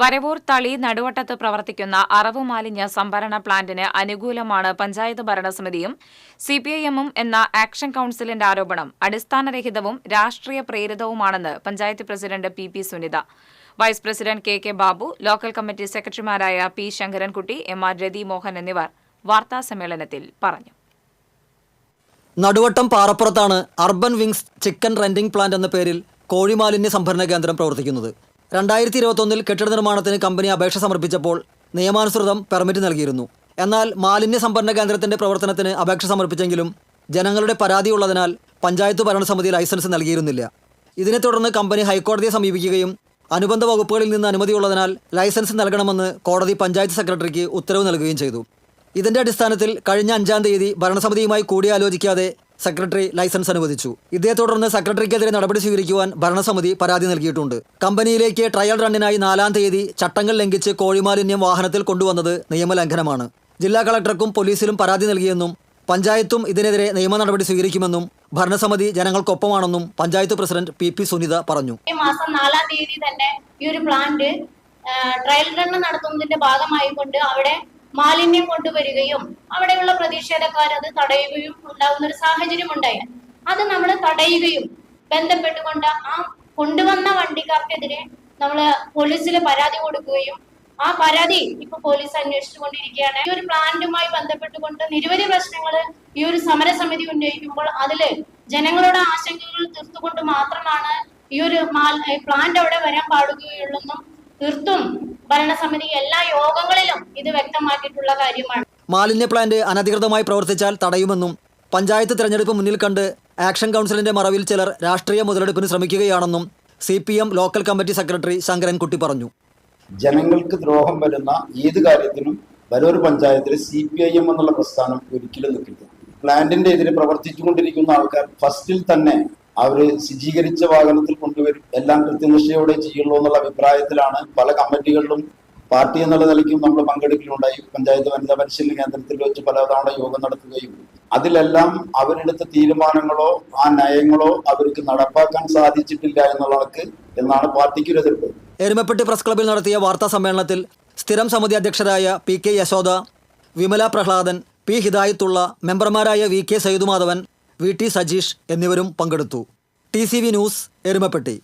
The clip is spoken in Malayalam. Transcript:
വരവൂർ തളി നടുവട്ടത്ത് പ്രവർത്തിക്കുന്ന അറവ് മാലിന്യ സംഭരണ പ്ലാന്റിന് അനുകൂലമാണ് പഞ്ചായത്ത് ഭരണസമിതിയും സിപിഐഎമ്മും എന്ന ആക്ഷൻ കൌൺസിലിന്റെ ആരോപണം അടിസ്ഥാനരഹിതവും രാഷ്ട്രീയ പ്രേരിതവുമാണെന്ന് panchayat president P P Sunitha. Vice president K K Babu local committee സെക്രട്ടറിമാരായ P Sankarankutty M R Rathi Mohan എന്നിവർ വാർത്താസമ്മേളനത്തിൽ പറഞ്ഞു. Naduvattam പാറപ്പുറത്താണ് urban wings chicken rendering plant എന്ന പേരിൽ കോഴിമാലിന്യ സംഭരണ കേന്ദ്രം പ്രവർത്തിക്കുന്നത്. രണ്ടായിരത്തി ഇരുപത്തൊന്നിൽ കെട്ടിട നിർമ്മാണത്തിന് കമ്പനി അപേക്ഷ സമർപ്പിച്ചപ്പോൾ നിയമാനുസൃതം പെർമിറ്റ് നൽകിയിരുന്നു. എന്നാൽ മാലിന്യ സംഭരണ കേന്ദ്രത്തിന്റെ പ്രവർത്തനത്തിന് അപേക്ഷ സമർപ്പിച്ചെങ്കിലും ജനങ്ങളുടെ പരാതി ഉള്ളതിനാൽ പഞ്ചായത്ത് ഭരണസമിതി ലൈസൻസ് നൽകിയിരുന്നില്ല. ഇതിനെ തുടർന്ന് കമ്പനി ഹൈക്കോടതിയെ സമീപിക്കുകയും അനുബന്ധ വകുപ്പുകളിൽ നിന്ന് അനുമതിയുള്ളതിനാൽ ലൈസൻസ് നൽകണമെന്ന് കോടതി പഞ്ചായത്ത് സെക്രട്ടറിക്ക് ഉത്തരവ് നൽകുകയും ചെയ്തു. ഇതിന്റെ അടിസ്ഥാനത്തിൽ കഴിഞ്ഞ അഞ്ചാം തീയതി ഭരണസമിതിയുമായി കൂടിയാലോചിക്കാതെ സെക്രട്ടറി ലൈസൻസ് അനുവദിച്ചു. ഇതേ തുടർന്ന് സെക്രട്ടറിക്കെതിരെ നടപടി സ്വീകരിക്കുവാൻ ഭരണസമിതി പരാതി നൽകിയിട്ടുണ്ട്. കമ്പനിയിലേക്ക് ട്രയൽ റണ്ണിനായി നാലാം തീയതി ചട്ടങ്ങൾ ലംഘിച്ച് കോഴിമാലിന്യം വാഹനത്തിൽ കൊണ്ടുവന്നത് നിയമലംഘനമാണ്. ജില്ലാ കളക്ടർക്കും പോലീസിലും പരാതി നൽകിയെന്നും പഞ്ചായത്തും ഇതിനെതിരെ നിയമ നടപടി സ്വീകരിക്കുമെന്നും ഭരണസമിതി ജനങ്ങൾക്കൊപ്പമാണെന്നും panchayat president P P Sunitha പറഞ്ഞു. ഈ മാസം നാലാം തീയതി തന്നെ ഈ ഒരു പ്ലാന്റ് ട്രയൽ റൺ നടത്തുന്നതിന്റെ ഭാഗമായിക്കൊണ്ട് അവിടെ മാലിന്യം കൊണ്ടുവരികയും അവിടെയുള്ള പ്രതിഷേധക്കാർ അത് തടയുകയും ഉണ്ടാകുന്ന ഒരു സാഹചര്യം ഉണ്ടായി അത് നമ്മൾ തടയുകയും ബന്ധപ്പെട്ടുകൊണ്ട് ആ കൊണ്ടുവന്ന വണ്ടിക്കാർക്കെതിരെ നമ്മൾ പോലീസിൽ പരാതി കൊടുക്കുകയും ആ പരാതി ഇപ്പൊ പോലീസ് അന്വേഷിച്ചു കൊണ്ടിരിക്കുകയാണ് ഈ ഒരു പ്ലാന്റുമായി ബന്ധപ്പെട്ടുകൊണ്ട് നിരവധി പ്രശ്നങ്ങൾ ഈ ഒരു സമരസമിതി ഉന്നയിക്കുമ്പോൾ അതിൽ ജനങ്ങളുടെ ആശങ്കകൾ തീർത്തുകൊണ്ട് മാത്രമാണ് ഈ ഒരു പ്ലാന്റ് അവിടെ വരാൻ പാടുകയുള്ളെന്നും തീർത്തും ഭരണസമിതി എല്ലാ യോഗങ്ങളിലും ഇത് വ്യക്തമാക്കിയിട്ടുള്ള കാര്യമാണ്. മാലിന്യ പ്ലാന്റ് അനധികൃതമായി പ്രവർത്തിച്ചാൽ തടയുമെന്നും പഞ്ചായത്ത് തെരഞ്ഞെടുപ്പ് മുന്നിൽ കണ്ട് ആക്ഷൻ കൗൺസിലിന്റെ മറവിൽ ചിലർ രാഷ്ട്രീയ മുതലെടുപ്പിന് ശ്രമിക്കുകയാണെന്നും C P M local committee secretary Sankarankutty പറഞ്ഞു. ജനങ്ങൾക്ക് ദ്രോഹം വരുന്ന ഏത് കാര്യത്തിനും വരൂർ പഞ്ചായത്തിൽ സി പി ഐ എം എന്നുള്ള പ്രസ്ഥാനം ഒരിക്കലും നിൽക്കില്ല പ്ലാന്റിന്റെ എതിരെ പ്രവർത്തിച്ചുകൊണ്ടിരിക്കുന്ന ആൾക്കാർ ഫസ്റ്റിൽ തന്നെ അവർ ശുചീകരിച്ച വാഹനത്തിൽ കൊണ്ടുവരും. എല്ലാം കൃത്യനിഷ്ഠയോടെ ചെയ്യുള്ളൂ എന്നുള്ള അഭിപ്രായത്തിലാണ് പല കമ്മിറ്റികളിലും പാർട്ടി എന്നുള്ള നിലയ്ക്കും നമ്മൾ പങ്കെടുക്കലുണ്ടായി. പഞ്ചായത്ത് വനിതാ പരിശീലന കേന്ദ്രത്തിൽ വെച്ച് പലതവണ യോഗം നടത്തുകയും അതിലെല്ലാം അവരെടുത്ത തീരുമാനങ്ങളോ ആ നയങ്ങളോ അവർക്ക് നടപ്പാക്കാൻ സാധിച്ചിട്ടില്ല എന്നുള്ളവർക്ക് എന്നാണ് പാർട്ടിക്ക് ഒരു എതിർപ്പ്. എരുമപ്പെട്ടി പ്രസ് ക്ലബിൽ നടത്തിയ വാർത്താ സമ്മേളനത്തിൽ സ്ഥിരം സമിതി അധ്യക്ഷരായ P K Yashoda Vimala Prahladan P Hidayathulla മെമ്പർമാരായ V K Saidumadhavan V T Sajeesh എന്നിവരും പങ്കെടുത്തു. T news Erumapetty.